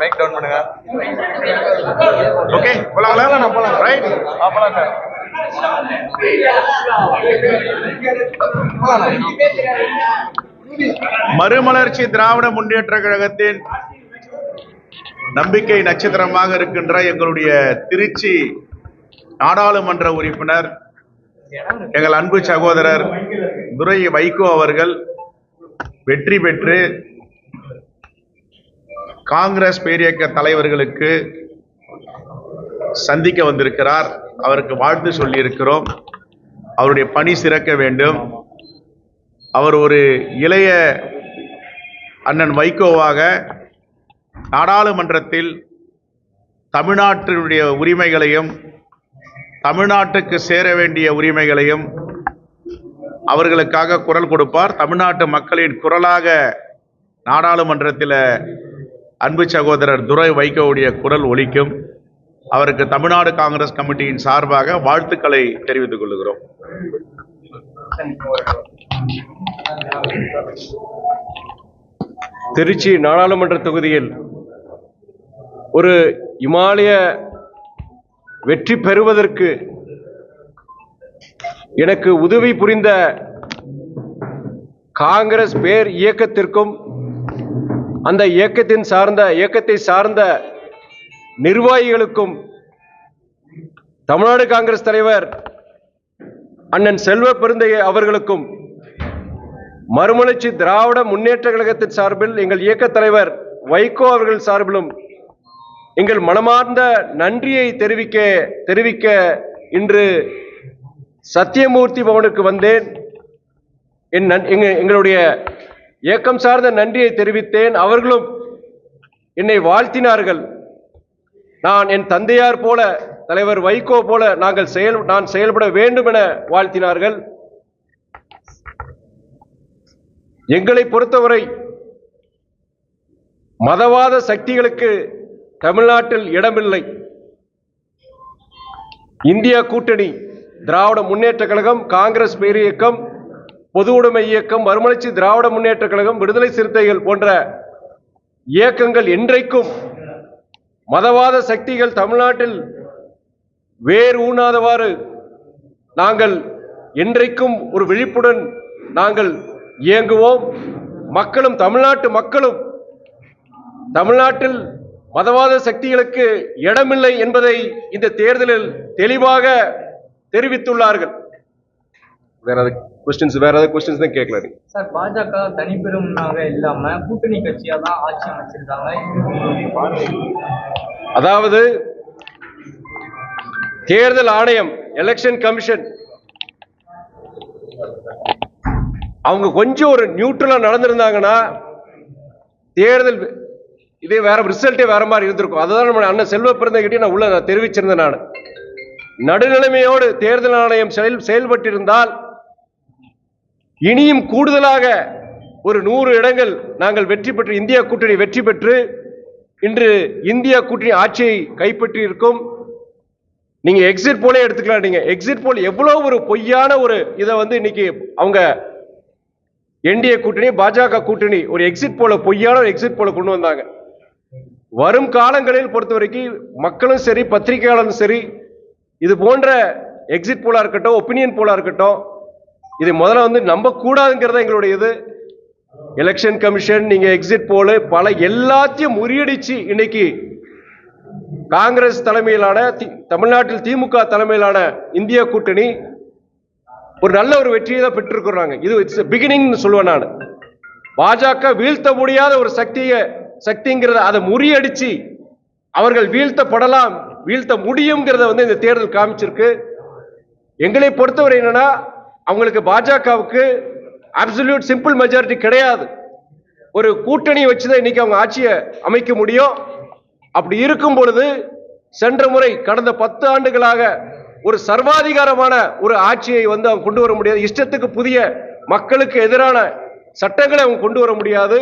Make down பண்ணுங்க. Okay போலாங்களா நான் போலாம் ரைட் ஆ போலாம் சார் மறுமலர்ச்சி திராவிட முன்னேற்ற கழகத்தின் நம்பிக்கை நட்சத்திரமாக இருக்கின்ற எங்களுடைய திருச்சி நாடாளுமன்ற உறுப்பினர் எங்கள் அன்பு சகோதரர் துரை வைகோ அவர்கள் வெற்றி பெற்று காங்கிரஸ் பேரியக்க தலைவர்களுக்கு சந்திக்க வந்திருக்கிறார். அவருக்கு வாழ்த்து சொல்லியிருக்கிறோம். அவருடைய பணி சிறக்க வேண்டும். அவர் ஒரு இளைய அண்ணன் வைகோவாக நாடாளுமன்றத்தில் தமிழ்நாட்டினுடைய உரிமைகளையும் தமிழ்நாட்டுக்கு சேர வேண்டிய உரிமைகளையும் அவர்களுக்காக குரல் கொடுப்பார். தமிழ்நாட்டு மக்களின் குரலாக நாடாளுமன்றத்தில் அன்பு சகோதரர் துரை வைகோவுடைய குரல் ஒலிக்கும். அவருக்கு தமிழ்நாடு காங்கிரஸ் கமிட்டியின் சார்பாக வாழ்த்துக்களை தெரிவித்துக் கொள்கிறோம். திருச்சி நாடாளுமன்ற தொகுதியில் ஒரு இமாலய வெற்றி பெறுவதற்கு எனக்கு உதவி புரிந்த காங்கிரஸ் பேர் இயக்கத்திற்கும் அந்த இயக்கத்தின் சார்ந்த இயக்கத்தை சார்ந்த நிர்வாகிகளுக்கும் தமிழ்நாடு காங்கிரஸ் தலைவர் அண்ணன் செல்வ பெருந்தைய அவர்களுக்கும் மறுமலர்ச்சி திராவிட முன்னேற்ற கழகத்தின் சார்பில் எங்கள் இயக்க தலைவர் வைகோ அவர்கள் சார்பிலும் எங்கள் மனமார்ந்த நன்றியை தெரிவிக்க தெரிவிக்க இன்று சத்தியமூர்த்தி பவனுக்கு வந்தேன். என் நன்- எங்க- எங்களுடைய இயக்கம் சார்ந்த நன்றியை தெரிவித்தேன். அவர்களும் என்னை வாழ்த்தினார்கள். நான் என் தந்தையார் போல தலைவர் வைகோ போல நாங்கள் செயல் நான் செயல்பட வேண்டும் என வாழ்த்தினார்கள். எங்களை பொறுத்தவரை மதவாத சக்திகளுக்கு தமிழ்நாட்டில் இடமில்லை. இந்தியா கூட்டணி திராவிட முன்னேற்ற கழகம் காங்கிரஸ் பேர் இயக்கம் பொது உடைமை இயக்கம் மறுமலர்ச்சி திராவிட முன்னேற்ற கழகம் விடுதலை சிறுத்தைகள் போன்ற இயக்கங்கள் என்றைக்கும் மதவாத சக்திகள் தமிழ்நாட்டில் வேர் ஊனாதவாறு நாங்கள் என்றைக்கும் ஒரு விழிப்புடன் நாங்கள் இயங்குவோம். மக்களும் தமிழ்நாட்டு மக்களும் தமிழ்நாட்டில் மதவாத சக்திகளுக்கு இடமில்லை என்பதை இந்த தேர்தலில் தெளிவாக தெரிவித்துள்ளார்கள் வேற ஏதாவது கொஸ்டின்ஸ் வேற ஏதாவது கொஸ்டின்ஸ் தான் கேட்கல நீங்க. சார் பாஜக தனிப்பெரும்னாக இல்லாம கூட்டணி கட்சியா தான் ஆட்சி அமைச்சிருக்காங்க. அதாவது தேர்தல் ஆணையம் எலெக்ஷன் கமிஷன் அவங்க கொஞ்சம் ஒரு நியூட்ரலா நடந்திருந்தாங்கன்னா தேர்தல் இதே வேற ரிசல்ட்டே வேற மாதிரி இருந்திருக்கும் அதுதான் நம்ம அண்ணன் செல்வ பிறந்தகிட்டே நான் உள்ள நான் தெரிவிச்சிருந்தேன் நான் நடுநிலைமையோடு தேர்தல் ஆணையம் செயல் செயல்பட்டிருந்தால் இனியும் கூடுதலாக ஒரு நூறு இடங்கள் நாங்கள் வெற்றி பெற்று இந்தியா கூட்டணி வெற்றி பெற்று இன்று இந்தியா கூட்டணி ஆட்சியை கைப்பற்றி இருக்கும். நீங்க எக்ஸிட் போலே எடுத்துக்கலாம் நீங்க எக்ஸிட் போல் எவ்வளவு ஒரு பொய்யான ஒரு இதை வந்து இன்னைக்கு அவங்க என்டிஏ கூட்டணி பாஜக கூட்டணி ஒரு எக்ஸிட் போல பொய்யான ஒரு எக்ஸிட் போல கொண்டு வந்தாங்க. வரும் காலங்களில் பொறுத்த வரைக்கும் மக்களும் சரி பத்திரிகையாளரும் சரி இது போன்ற எக்ஸிட் போலாக இருக்கட்டும் ஒப்பீனியன் போலாக இருக்கட்டும் இதை முதல்ல வந்து நம்ப கூடாதுங்கிறத எங்களுடைய இது எலெக்ஷன் கமிஷன் நீங்க எக்ஸிட் போல் பல எல்லாத்தையும் முறியடிச்சு இன்னைக்கு காங்கிரஸ் தலைமையிலான தி- தமிழ்நாட்டில் திமுக தலைமையிலான இந்திய கூட்டணி ஒரு நல்ல ஒரு வெற்றியை தான் பெற்றிருக்கிறாங்க. இது இட்ஸ் பிகினிங்னு சொல்லுவேன் நான். பாஜக வீழ்த்த முடியாத ஒரு சக்தியை சக்திங்கிறத அதை முறியடிச்சு அவர்கள் வீழ்த்தப்படலாம். வீழ்த்த முடியுங்கிறத வந்து இந்த தேர்தல் காமிச்சிருக்கு. எங்களை பொறுத்தவரை என்னன்னா அவங்களுக்கு பாஜகவுக்கு அப்சல்யூட் சிம்பிள் மெஜாரிட்டி கிடையாது. ஒரு கூட்டணி வச்சுதான் இன்னைக்கு அவங்க ஆட்சியை அமைக்க முடியும். அப்படி இருக்கும் பொழுது சென்ற முறை கடந்த பத்து ஆண்டுகளாக ஒரு சர்வாதிகாரமான ஒரு ஆட்சியை வந்து அவங்க கொண்டு வர முடியாது. இஷ்டத்துக்கு புதிய மக்களுக்கு எதிரான சட்டங்களை அவங்க கொண்டு வர முடியாது.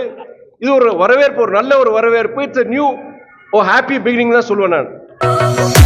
இது ஒரு வரவேற்பு ஒரு நல்ல ஒரு வரவேற்பு. It's new oh happy beginning தான் சொல்லுவேன் நான். Oh.